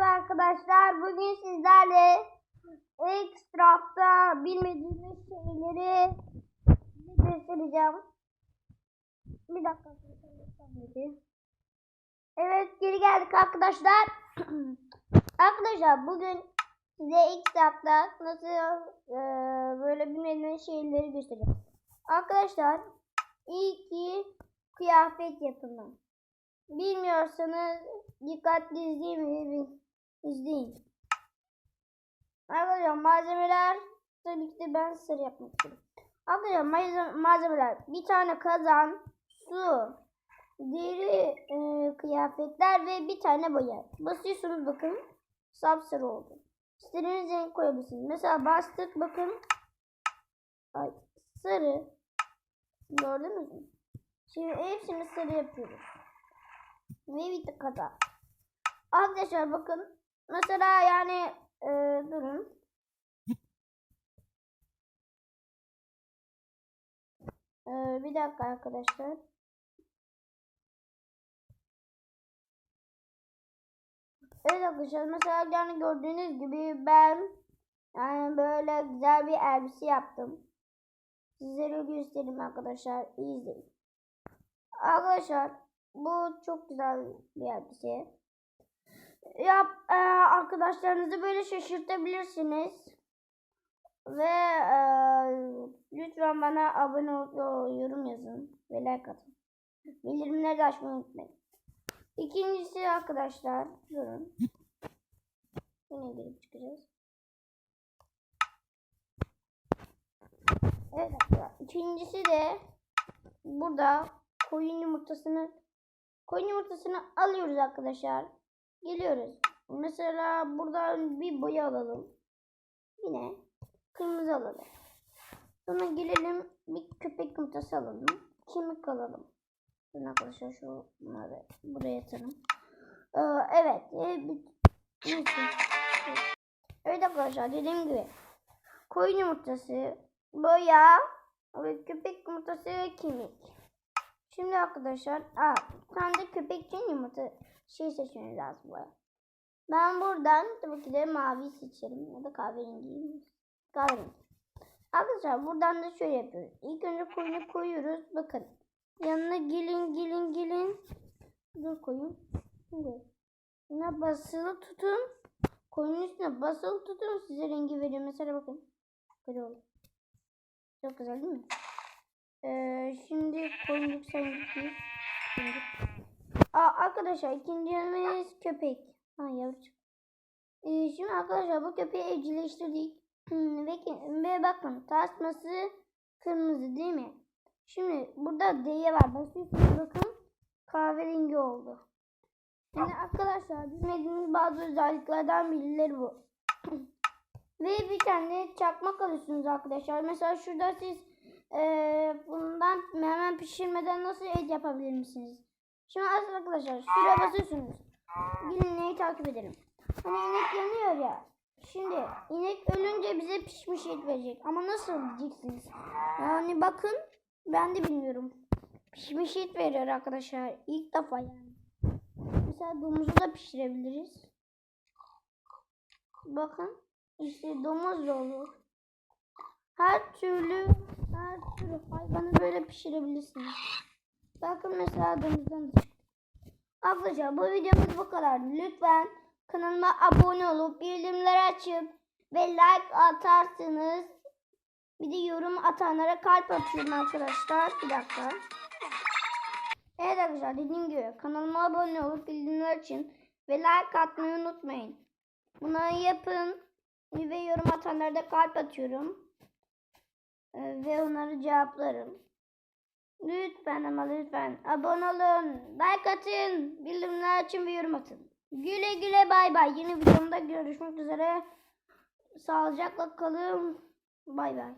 Merhaba arkadaşlar. Bugün sizlerle Extraft'ta bilmediğiniz şeyleri göstereceğim. Bir dakika. Evet geri geldik arkadaşlar. arkadaşlar bugün size Extraft'ta nasıl e, böyle bilmediğiniz şeyleri göstereceğim. Arkadaşlar iyi ki kıyafet yapımı. Bilmiyorsanız dikkatli izleyin izleyin. Arkadaşlar malzemeler tabii ki de ben sarı yapmak istiyorum. Arkadaşlar malzeme- malzemeler bir tane kazan, su, deri e, kıyafetler ve bir tane boya. Basıyorsunuz bakın sapsarı oldu. İstediğiniz renk koyabilirsiniz. Mesela bastık bakın. Ay, sarı. Gördünüz mü? Şimdi hepsini sarı yapıyoruz. Ve bir kadar. Arkadaşlar bakın. Mesela yani e, durun. E, bir dakika arkadaşlar. Evet arkadaşlar mesela yani gördüğünüz gibi ben yani böyle güzel bir elbise yaptım. Sizlere göstereyim arkadaşlar. İyi izleyin. Arkadaşlar bu çok güzel bir elbise. Yap, e, arkadaşlarınızı böyle şaşırtabilirsiniz. Ve e, lütfen bana abone olup yorum yazın ve like atın. Bildirimleri de açmayı unutmayın. İkincisi arkadaşlar durun. Yine girip çıkacağız. Evet arkadaşlar. İkincisi de burada koyun yumurtasını koyun yumurtasını alıyoruz arkadaşlar. Geliyoruz. Mesela buradan bir boya alalım. Yine kırmızı alalım. Sonra gelelim bir köpek yumurtası alalım. Kemik alalım. Şimdi arkadaşlar şu bunları buraya atalım. Ee, evet. e. Evet arkadaşlar dediğim gibi koyun yumurtası, boya ve köpek yumurtası ve kemik. Şimdi arkadaşlar aa, bir tane de köpekçin yumurta şey seçmeniz lazım arada. Ben buradan tabii ki de mavi seçerim ya da kahverengi. Kahverengi. Arkadaşlar buradan da şöyle yapıyoruz. İlk önce koyunu koyuyoruz. Bakın. Yanına gelin gelin gelin. Dur koyun. Şimdi. Buna basılı tutun. Koyunun üstüne basılı tutun. Size rengi veriyor. Mesela bakın. Böyle oldu. Çok güzel değil mi? Koyuncuk sen git. Aa, arkadaşlar ikinci yanımız köpek. Ha yavrucuk. Ee, şimdi arkadaşlar bu köpeği evcilleştirdik. Ve, ve bakın tasması kırmızı değil mi? Şimdi burada D'ye var. Basıyorsunuz bakın kahverengi oldu. Şimdi arkadaşlar bilmediğiniz bazı özelliklerden birileri bu. ve bir tane çakmak alıyorsunuz arkadaşlar. Mesela şurada siz eee, bundan hemen pişirmeden nasıl et yapabilir misiniz? Şimdi arkadaşlar şuraya basıyorsunuz. Gelin neyi takip edelim. Hani inek yanıyor ya. Şimdi inek ölünce bize pişmiş et verecek. Ama nasıl diyeceksiniz? Yani bakın ben de bilmiyorum. Pişmiş et veriyor arkadaşlar. İlk defa yani. Mesela domuzu da pişirebiliriz. Bakın işte domuz da olur. Her türlü her türlü hayvanı böyle pişirebilirsiniz. Bakın mesela çıktı. Arkadaşlar bu videomuz bu kadar. Lütfen kanalıma abone olup bildirimleri açıp ve like atarsınız. Bir de yorum atanlara kalp atıyorum arkadaşlar. Bir dakika. Evet arkadaşlar dediğim gibi kanalıma abone olup bildirimleri açın ve like atmayı unutmayın. Bunları yapın ve yorum atanlara da kalp atıyorum. Ee, ve onları cevaplarım. Lütfen ama lütfen abone olun, like atın, bildirimler açın ve yorum atın. Güle güle bay bay. Yeni videomda görüşmek üzere. Sağlıcakla kalın. Bay bay.